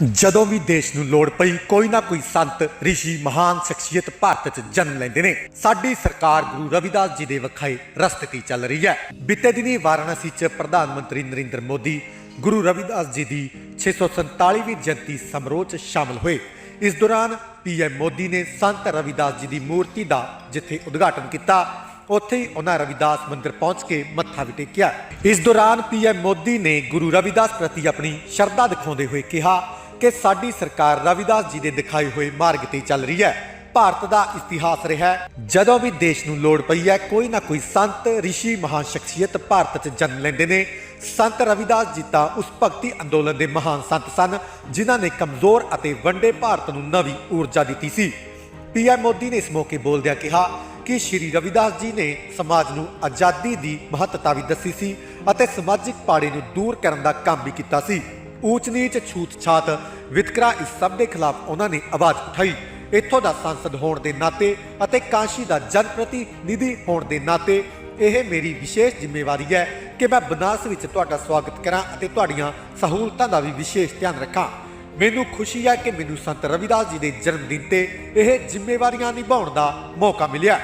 ਜਦੋਂ ਵੀ ਦੇਸ਼ ਨੂੰ ਲੋੜ ਪਈ, ਕੋਈ ਨਾ ਕੋਈ ਸੰਤ, ਰਿਸ਼ੀ, ਮਹਾਨ ਸ਼ਖਸੀਅਤ ਭਾਰਤ 'ਚ ਜਨਮ ਲੈਂਦੇ ਨੇ। ਸਾਡੀ ਸਰਕਾਰ ਗੁਰੂ ਰਵਿਦਾਸ ਜੀ ਦੇ ਵਖਾਏ ਰਸਤੇ ਤੇ ਚੱਲ ਰਹੀ ਹੈ। ਬੀਤੇ ਦਿਨੀ ਵਾਰਾਣਸੀ 'ਚ ਪ੍ਰਧਾਨ ਮੰਤਰੀ ਨਰਿੰਦਰ ਮੋਦੀ, ਗੁਰੂ ਰਵਿਦਾਸ ਜੀ ਦੀ 647ਵੀਂ ਜਯੰਤੀ ਸਮਾਰੋਹ 'ਚ ਸ਼ਾਮਲ ਹੋਏ। ਇਸ ਦੌਰਾਨ ਪੀਐਮ ਮੋਦੀ ਨੇ ਸੰਤ ਰਵਿਦਾਸ ਜੀ ਦੀ ਮੂਰਤੀ ਦਾ ਜਿੱਥੇ ਉਦਘਾਟਨ ਕੀਤਾ, ਉੱਥੇ ਹੀ ਉਹਨਾਂ ਰਵਿਦਾਸ ਮੰਦਿਰ ਪਹੁੰਚ ਕੇ ਮੱਥਾ ਵੀ ਟੇਕਿਆ। ਇਸ ਦੌਰਾਨ ਪੀਐਮ ਮੋਦੀ ਨੇ ਗੁਰੂ ਰਵਿਦਾਸ ਪ੍ਰਤੀ ਆਪਣੀ ਸ਼ਰਧਾ ਦਿਖਾਉਂਦੇ ਹੋਏ ਕਿਹਾ ਕਿ ਸਾਡੀ ਸਰਕਾਰ ਰਵਿਦਾਸ ਜੀ ਦੇ ਦਿਖਾਏ ਹੋਏ ਮਾਰਗ ਤੇ ਚੱਲ ਰਹੀ ਹੈ। ਭਾਰਤ ਦਾ ਇਤਿਹਾਸ ਰਿਹਾ ਹੈ। ਜਦੋਂ ਵੀ ਦੇਸ਼ ਨੂੰ ਲੋੜ ਪਈ ਹੈ, ਕੋਈ ਨਾ ਕੋਈ ਸੰਤ, ਰਿਸ਼ੀ, ਮਹਾਨ ਸ਼ਖਸੀਅਤ ਭਾਰਤ 'ਚ ਜਨਮ ਲੈਂਦੇ ਨੇ। ਸੰਤ ਰਵਿਦਾਸ ਜੀ ਤਾਂ ਉਸ ਭਗਤੀ ਅੰਦੋਲਨ ਦੇ ਮਹਾਨ ਸੰਤ ਸਨ, ਜਿਨ੍ਹਾਂ ਨੇ ਕਮਜ਼ੋਰ ਅਤੇ ਵੰਡੇ ਭਾਰਤ ਨੂੰ ਨਵੀਂ ਊਰਜਾ ਦਿੱਤੀ ਸੀ। ਪੀਐਮ ਮੋਦੀ ਨੇ ਇਸ ਮੌਕੇ ਬੋਲਦਿਆਂ ਕਿਹਾ ਕਿ ਸ਼੍ਰੀ ਰਵਿਦਾਸ ਜੀ ਨੇ ਸਮਾਜ ਨੂੰ ਆਜ਼ਾਦੀ ਦੀ ਮਹੱਤਤਾ ਵੀ ਦੱਸੀ ਸੀ ਅਤੇ ਸਮਾਜਿਕ ਪਾੜੇ ਨੂੰ ਦੂਰ ਕਰਨ ਦਾ ਕੰਮ ਵੀ ਕੀਤਾ ਸੀ। ਊਚ ਨੀਚ ਛੂਤ ਛਾਤ ਵਿਤਕਰਾ ਇਸ ਸਭ ਦੇ ਖਿਲਾਫ ਉਹਨਾਂ ਨੇ ਆਵਾਜ਼ ਉਠਾਈ। ਇੱਥੋਂ ਦਾ ਸੰਸਦ ਹੋਣ ਦੇ ਨਾਤੇ ਅਤੇ ਕਾਸ਼ੀ ਦਾ ਜਨ ਪ੍ਰਤੀਨਿਧੀ ਹੋਣ ਦੇ ਨਾਤੇ ਇਹ ਮੇਰੀ ਵਿਸ਼ੇਸ਼ ਜ਼ਿੰਮੇਵਾਰੀ ਹੈ ਕਿ ਮੈਂ ਬਨਾਸ ਵਿੱਚ ਤੁਹਾਡਾ ਸਵਾਗਤ ਕਰਾਂ ਅਤੇ ਤੁਹਾਡੀਆਂ ਸਹੂਲਤਾਂ ਦਾ ਵੀ ਵਿਸ਼ੇਸ਼ ਧਿਆਨ ਰੱਖਾਂ। ਮੈਨੂੰ ਖੁਸ਼ੀ ਹੈ ਕਿ ਮੈਨੂੰ ਸੰਤ ਰਵਿਦਾਸ ਜੀ ਦੇ ਜਨਮ ਦਿਨ ਤੇ ਇਹ ਜ਼ਿੰਮੇਵਾਰੀਆਂ ਨਿਭਾਉਣ ਦਾ ਮੌਕਾ ਮਿਲਿਆ।